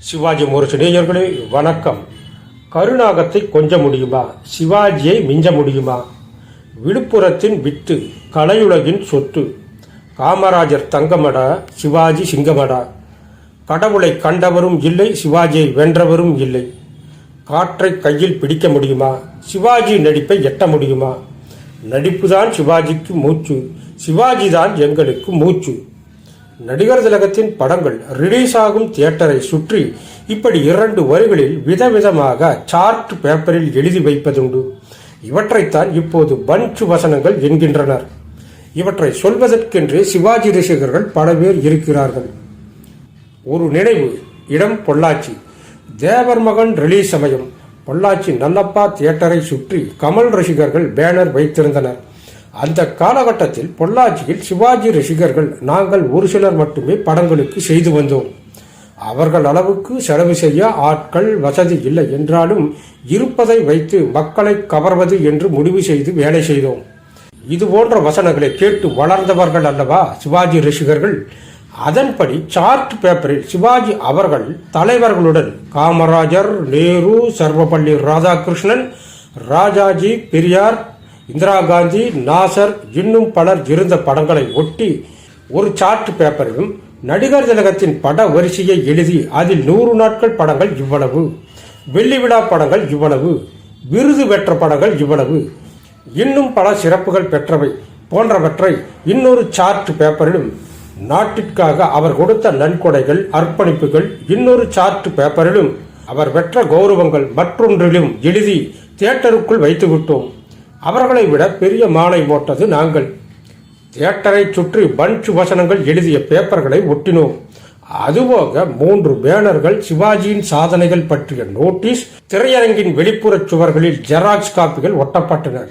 சிவாஜி முரசு நேயர்களே வணக்கம். கருணாகத்தை கொஞ்ச முடியுமா? சிவாஜியை மிஞ்ச முடியுமா? விழுப்புரத்தின் வித்து கலையுலகின் சொத்து. காமராஜர் தங்கமடா சிவாஜி சிங்கமடா. கடவுளை கண்டவரும் இல்லை சிவாஜியை வென்றவரும் இல்லை. காற்றை கையில் பிடிக்க முடியுமா? சிவாஜி நடிப்பை எட்ட முடியுமா? நடிப்புதான் சிவாஜிக்கு மூச்சு. சிவாஜி தான் எங்களுக்கு மூச்சு. நடிகர் திலகத்தின் படங்கள் ரிலீஸ் ஆகும் தியேட்டரை சுற்றி இப்படி இரண்டு வரிகளில் விதவிதமாக சார்ட் பேப்பரில் எழுதி வைப்பதுண்டு. இவற்றைத்தான் இப்போது பஞ்சு வசனங்கள் என்கின்றனர். இவற்றை சொல்வதற்கென்றே சிவாஜி ரசிகர்கள் பல பேர் இருக்கிறார்கள். ஒரு நினைவு இடம் பொள்ளாச்சி. தேவர் மகன் ரிலீஸ் சமயம். பொள்ளாச்சி நல்லப்பா தியேட்டரை சுற்றி கமல் ரசிகர்கள் பேனர் வைத்திருந்தனர். அந்த காலகட்டத்தில் பொள்ளாச்சியில் சிவாஜி ரசிகர்கள் நாங்கள் ஒரு சிலர் மட்டுமே படங்களுக்கு செய்து வந்தோம். அவர்கள் அளவுக்கு செலவு செய்ய ஆட்கள் வசதி இல்லை என்றாலும் இருப்பதை வைத்து மக்களை கவர்வது என்று முடிவு செய்து வேலை செய்தோம். இது போன்ற வசனங்களை கேட்டு வளர்ந்தவர்கள் அல்லவா சிவாஜி ரசிகர்கள்? அதன்படி சார்ட் பேப்பரில் சிவாஜி அவர்கள் தலைவர்களுடன் காமராஜர் நேரு சர்வப்பள்ளி ராதாகிருஷ்ணன் ராஜாஜி பெரியார் இந்திரா காந்தி நாசர் இன்னும் பலர் இருந்த படங்களை ஒட்டி ஒரு சார்ட் பேப்பரிலும் நடிகர் திலகத்தின் பட வரிசையை எழுதி அதில் நூறு நாட்கள் படங்கள் இவ்வளவு வெள்ளி விழா படங்கள் இவ்வளவு விருது பெற்ற படங்கள் இவ்வளவு இன்னும் பல சிறப்புகள் பெற்றவை போன்றவற்றை இன்னொரு சார்ட் பேப்பரிலும் நாட்டிற்காக அவர் கொடுத்த நன்கொடைகள் அர்ப்பணிப்புகள் இன்னொரு சார்ட் பேப்பரிலும் அவர் பெற்ற கௌரவங்கள் மற்றொன்றிலும் எழுதி தியேட்டருக்குள் வைத்துவிட்டோம். அவர்களை விட பெரிய மாலை போட்டது நாங்கள். தியேட்டரை சுற்றி பஞ்ச் வசனங்கள் எழுதிய பேப்பர்களை ஒட்டினோம். அதுபோக மூன்று பேனர்கள் சிவாஜியின் சாதனைகள் பற்றிய நோட்டீஸ் திரையரங்கின் வெளிப்புற சுவர்களில் ஜெராக்ஸ் காப்பிகள் ஒட்டப்பட்டன.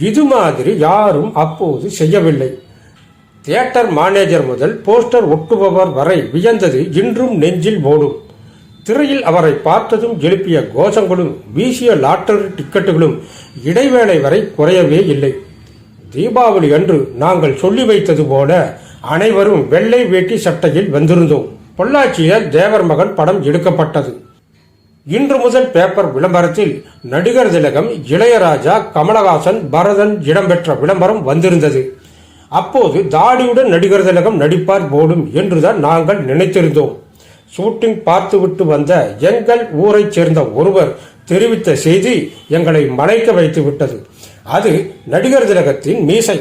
இது மாதிரி யாரும் அப்போது செய்யவில்லை. தியேட்டர் மேனேஜர் முதல் போஸ்டர் ஒட்டுபவர் வரை வியந்தது இன்றும் நெஞ்சில் ஓடும். திரையில் அவரை பார்த்ததும் எழுப்பிய கோஷங்களும் வீசிய லாட்டரி டிக்கெட்டுகளும் இடைவேளை வரை குறையவே இல்லை. தீபாவளி அன்று நாங்கள் சொல்லி வைத்தது போல அனைவரும் வெள்ளை வேட்டி சட்டையில் வந்திருந்தோம். பொள்ளாச்சியில் தேவர் மகன் படம் எடுக்கப்பட்டது. இன்று முதல் பேப்பர் விளம்பரத்தில் நடிகர் திலகம் இளையராஜா கமலஹாசன் பரதன் இடம்பெற்ற விளம்பரம் வந்திருந்தது. அப்போது தாடியுடன் நடிகர் திலகம் நடிப்பார் போடும் என்றுதான் நாங்கள் நினைத்திருந்தோம். ஷூட்டிங் பார்த்துவிட்டு வந்த எங்கள் ஊரைச் சேர்ந்த ஒருவர் தெரிவித்த செய்தி எங்களை மலைக்க வைத்து விட்டது. அது நடிகர் திலகத்தின் மீசை.